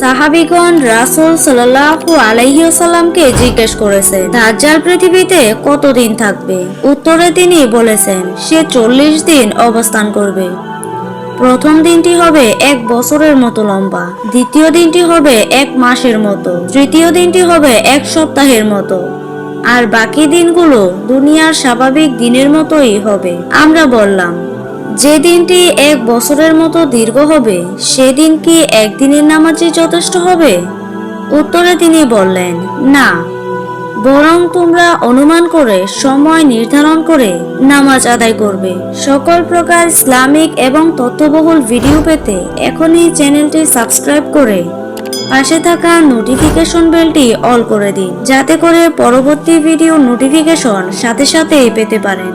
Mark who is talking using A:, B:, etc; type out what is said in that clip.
A: সাহাবিগণ রাসূল সাল্লাল্লাহু আলাইহি ওয়াসাল্লামকে জিজ্ঞেস করেছে, দাজ্জাল পৃথিবীতে কতদিন থাকবে? উত্তরে তিনি বলেছেন, সে চল্লিশ দিন অবস্থান করবে। প্রথম দিনটি হবে এক বছরের মতো লম্বা, দ্বিতীয় দিনটি হবে এক মাসের মতো, তৃতীয় দিনটি হবে এক সপ্তাহের মতো, আর বাকি দিনগুলো দুনিয়ার স্বাভাবিক দিনের মতোই হবে। আমরা বললাম যে দিনটি এক বছরের মতো দীর্ঘ হবে, সেদিন কি একদিনের নামাজই যথেষ্ট হবে? উত্তরে তিনি বললেন, না। বরং তোমরা অনুমান করে, সময় নির্ধারণ করে নামাজ আদায় করবে। সকল প্রকার ইসলামিক এবং তথ্যবহুল ভিডিও পেতে এখনই চ্যানেলটি সাবস্ক্রাইব করে পাশে থাকা নোটিফিকেশন বেলটি অল করে দিন, যাতে করে পরবর্তী ভিডিও নোটিফিকেশন সাথে সাথেই পেতে পারেন।